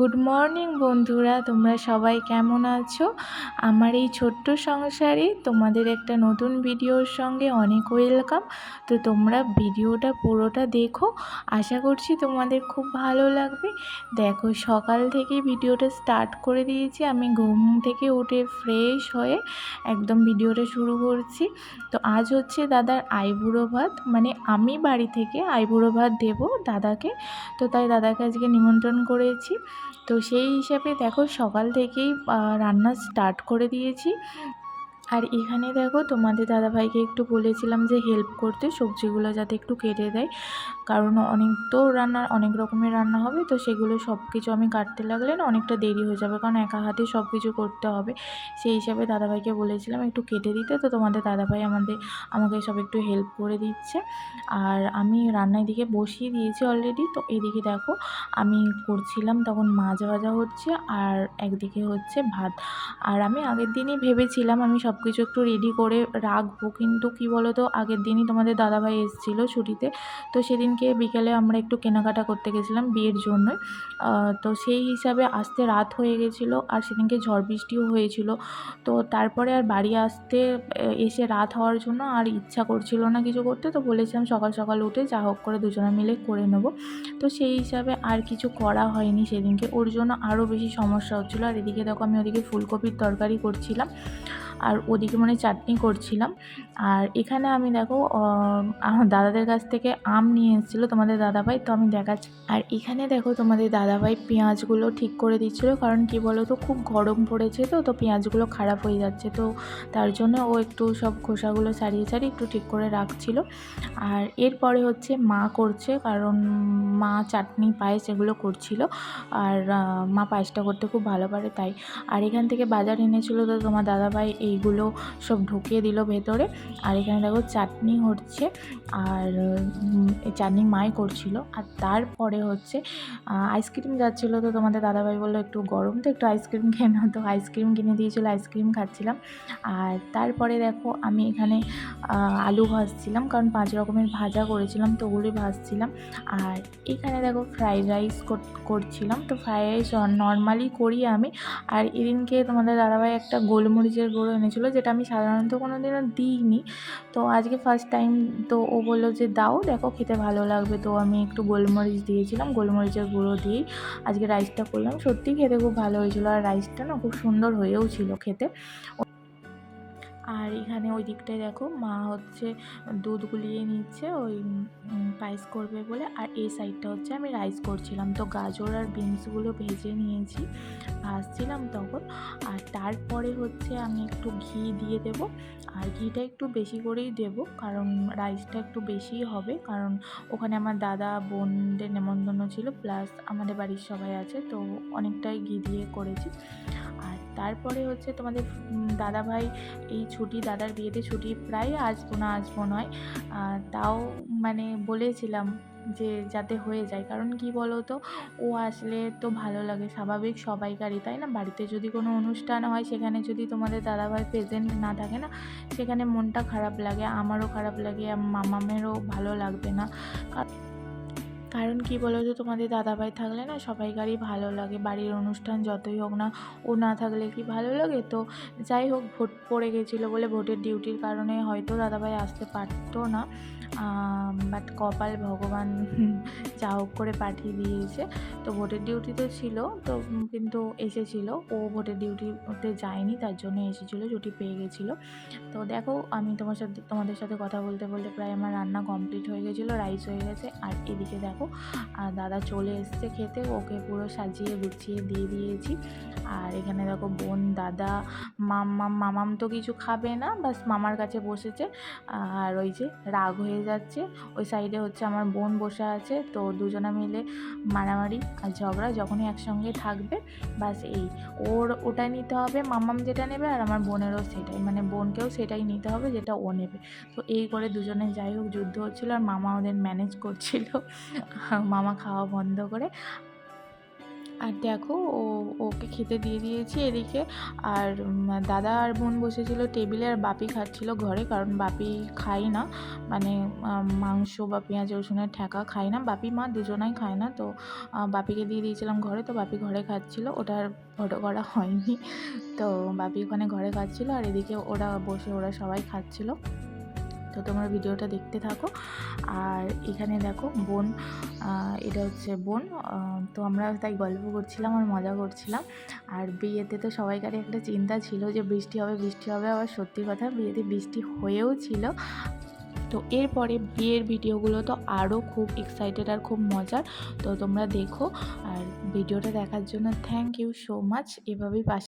Good morning বন্ধুরা। তোমরা সবাই কেমন আছো? আমার এই ছোট্ট সংসারে তোমাদের একটা নতুন ভিডিওর সঙ্গে অনেক ওয়েলকাম তো তোমরা ভিডিওটা পুরোটা দেখো। আশা করছি তোমাদের খুব ভালো লাগবে। দেখো, সকাল থেকে ভিডিওটা স্টার্ট করে দিয়েছি। আমি ঘুম থেকে উঠে ফ্রেশ হয়ে একদম ভিডিওটা শুরু করছি। তো আজ হচ্ছে দাদার আইবুড়ো ভাত। মানে আমি বাড়ি থেকে আইবুড়ো ভাত দেবো দাদাকে। তো তাই দাদাকে আজকে নিমন্ত্রণ করেছি। তো সেই হিসাবে দেখো সকাল থেকেই রান্না স্টার্ট করে দিয়েছি। আর এখানে দেখো তোমাদের দাদাভাইকে একটু বলেছিলাম যে হেল্প করতে সবজিগুলো যাতে একটু কেটে দেয়। কারণ অনেক তো রান্না অনেক রকমের রান্না হবে, তো সেগুলো সব কিছু আমি কাটতে লাগলে না অনেকটা দেরি হয়ে যাবে। কারণ একা হাতে সব কিছু করতে হবে। সেই হিসাবে দাদাভাইকে বলেছিলাম একটু কেটে দিতে। তো তোমাদের দাদাভাই আমাদের, আমাকে সব একটু হেল্প করে দিচ্ছে। আর আমি রান্নার দিকে বসিয়ে দিয়েছি অলরেডি তো এদিকে দেখো আমি করছিলাম তখন মাছ ভাজা হচ্ছে আর একদিকে হচ্ছে ভাত। আর আমি আগের দিনই ভেবেছিলাম আমি সব কিছু একটু রেডি করে রাখব। কিন্তু কি বলো তো আগের দিনই তোমাদের দাদাভাই এসেছিল ছুটিতে। তো সেদিনকে বিকেলে আমরা একটু কেনাকাটা করতে গেছিলাম বিয়ের জন্যই তো সেই হিসাবে আসতে রাত হয়ে গেছিল আর সেদিনকে ঝড় বৃষ্টিও হয়েছিল। তো তারপরে আর বাড়ি আসতে এসে রাত হওয়ার জন্য আর ইচ্ছা করছিল না কিছু করতে। তো বলেছিলাম সকাল সকাল উঠে যা হোক করে দুজনে মিলে করে নেব। তো সেই হিসাবে আর কিছু করা হয়নি সেদিনকে। ওর জন্য আরও বেশি সমস্যা হচ্ছিল। আর এদিকে দেখো আমি ওদিকে ফুলকপির তরকারি করছিলাম। আর ওদিকে মানে চাটনি করছিলাম। আর এখানে আমি দেখো দাদাদের কাছ থেকে আম নিয়ে এসেছিল তোমাদের দাদাভাই, তো আমি দেখাচ্ছি। আর এখানে দেখো তোমাদের দাদাভাই পেঁয়াজগুলো ঠিক করে দিচ্ছিল, কারণ কি বলো তো খুব গরম পড়েছে তো তো পেঁয়াজগুলো খারাপ হয়ে যাচ্ছে, তো তার জন্য ও একটু সব খোসাগুলো ছাড়িয়ে ছাড়িয়ে একটু ঠিক করে রাখছিল। আর এরপরে হচ্ছে মা করছে, কারণ মা চাটনি, পায়েস এগুলো করছিল। আর মা পায়েসটা করতে খুব ভালো পারে, তাই। আর এখান থেকে বাজার এনেছিলো তো তোমার দাদাভাই এইগুলো সব ঢুকিয়ে দিল ভেতরে। আর এখানে দেখো চাটনি হচ্ছে, আর এই চাটনি মাই করছিল। আর তারপরে হচ্ছে আইসক্রিম যাচ্ছিল তো তোমাদের দাদাভাই বলল একটু গরম তো একটু আইসক্রিম খেয়ে নাও তো আইসক্রিম কিনে দিয়েছিলো আইসক্রিম খাচ্ছিলাম। আর তারপরে দেখো আমি এখানে আলু ভাজছিলাম, কারণ পাঁচ রকমের ভাজা করেছিলাম তো ওগুলোই ভাজছিলাম। আর এখানে দেখো ফ্রাইড রাইস করছিলাম। তো ফ্রাইড রাইস নর্মালি করি আমি। আর এদিনকে তোমাদের দাদাভাই একটা গোলমরিচের গুঁড়ো এনেছিলো, যেটা আমি সাধারণত কোনো দিনও দিইনি। তো আজকে ফার্স্ট টাইম তো ও বলল যে, দাও, দেখো খেতে ভালো লাগবে। তো আমি একটু গোলমরিচ দিয়েছিলাম, গোলমরিচের গুঁড়ো দিয়েই আজকে রাইসটা করলাম। সত্যিই খেতে খুব ভালো হয়েছিলো। আর রাইসটা না খুব সুন্দর হয়েও ছিল খেতে। আর এখানে ওই দিকটায় দেখো মা হচ্ছে দুধ গুলিয়ে নিচ্ছে, ওই পায়েস করবে বলে। আর এই সাইডটা হচ্ছে আমি রাইস করছিলাম। তো গাজর আর বিনসগুলো ভেজে নিয়েছি, ভাজছিলাম তখন। আর তারপরে হচ্ছে আমি একটু ঘি দিয়ে দেব। আর ঘিটা একটু বেশি করেই দেব, কারণ রাইসটা একটু বেশিই হবে। কারণ ওখানে আমার দাদা বোনদের নেমন্তন্ন ছিল। প্লাস আমাদের বাড়ির সবাই আছে, তো অনেকটাই ঘি দিয়ে করেছি। তারপরে হচ্ছে তোমাদের দাদা ভাই এই ছুটি, দাদার বিয়েতে ছুটি প্রায় আসব না আসব নয়। তাও মানে বলেছিলাম যে যাতে হয়ে যায়। কারণ কি বলো তো ও আসলে তো ভালো লাগে, স্বাভাবিক সবাইকারই, তাই না? বাড়িতে যদি কোনো অনুষ্ঠান হয়, সেখানে যদি তোমাদের দাদাভাই প্রেজেন্ট না থাকে না, সেখানে মনটা খারাপ লাগে, আমারও খারাপ লাগে মামামেরও ভালো লাগবে না। কারণ কি বলো তো তোমাদের দাদাভাই থাকলে না সবাইকারই ভালো লাগে। বাড়ির অনুষ্ঠান যতই হোক না, ও না থাকলে কি ভালো লাগে? তো যাই হোক, ভোট পড়ে গেছিল বলে ভোটের ডিউটির কারণে হয়তো দাদাভাই আসতে পারতো না। বাট কপাল ভগবান যা হোক করে পাঠিয়ে দিয়েছে। তো ভোটের ডিউটি তো ছিল, তো কিন্তু এসেছিল। ও ভোটের ডিউটিতে যায়নি, তার জন্য এসেছিল, ছুটি পেয়ে গেছিল। তো দেখো, আমি তোমার সাথে, তোমাদের সাথে কথা বলতে বলতে প্রায় আমার রান্না কমপ্লিট হয়ে গেছিল, রাইস হয়ে গেছে। আর এদিকে দেখো দাদা চলে এসছে খেতে, ওকে পুরো সাজিয়ে গুছিয়ে দিয়ে দিয়েছি। আর এখানে দেখো বোন, দাদা মাম্মাম মামাম তো কিছু খাবে না, বাস মামার কাছে বসেছে। আর ওই যে রাগ হয়ে যাচ্ছে, ওই সাইডে হচ্ছে আমার বোন বসে আছে, তো দুজনা মিলে মারামারি আর ঝগড়া যখনই একসঙ্গে থাকবে, বাস এই। ওর ওটাই নিতে হবে, মামাম যেটা নেবে আর আমার বোনেরও সেটাই মানে বোনকেও সেটাই নিতে হবে যেটা ও নেবে। তো এই করে দুজনে যাই হোক, যুদ্ধ হচ্ছিল আর মামা ওদের ম্যানেজ করছিল। মামা খাওয়া বন্ধ করে। আর দেখো, ও, ওকে খেতে দিয়ে দিয়েছি এদিকে। আর দাদা আর বোন বসেছিল টেবিলে আর বাপি খাচ্ছিল ঘরে কারণ বাপি খায় না। মানে মাংস বা পেঁয়াজ রসুনের ঠেকা খাই না। বাপি মা দুজনাই খায় না। তো বাপিকে দিয়ে দিয়েছিলাম ঘরে। তো বাপি ঘরে খাচ্ছিল। ওটার ফটো করা হয়নি। তো, বাপি ওখানে ঘরে খাচ্ছিল। আর এদিকে ওরা বসে, ওরা সবাই খাচ্ছিল। তো তোমরা ভিডিওটা দেখতে থাকো। আর এখানে দেখো বোন এটা হচ্ছে বোন। তো আমরা তাই গল্প করছিলাম আর মজা করছিলাম। আর বিয়েতে তো সবাইকারই একটা চিন্তা ছিল যে বৃষ্টি হবে বৃষ্টি হবে। আবার সত্যি কথা, বিয়েতে বৃষ্টি হয়েও ছিল। তো এরপরে বিয়ের ভিডিওগুলো তো আরও খুব এক্সাইটেড আর খুব মজার। তো তোমরা দেখো। আর ভিডিওটা দেখার জন্য থ্যাংক ইউ সো মাচ এভাবেই পাশে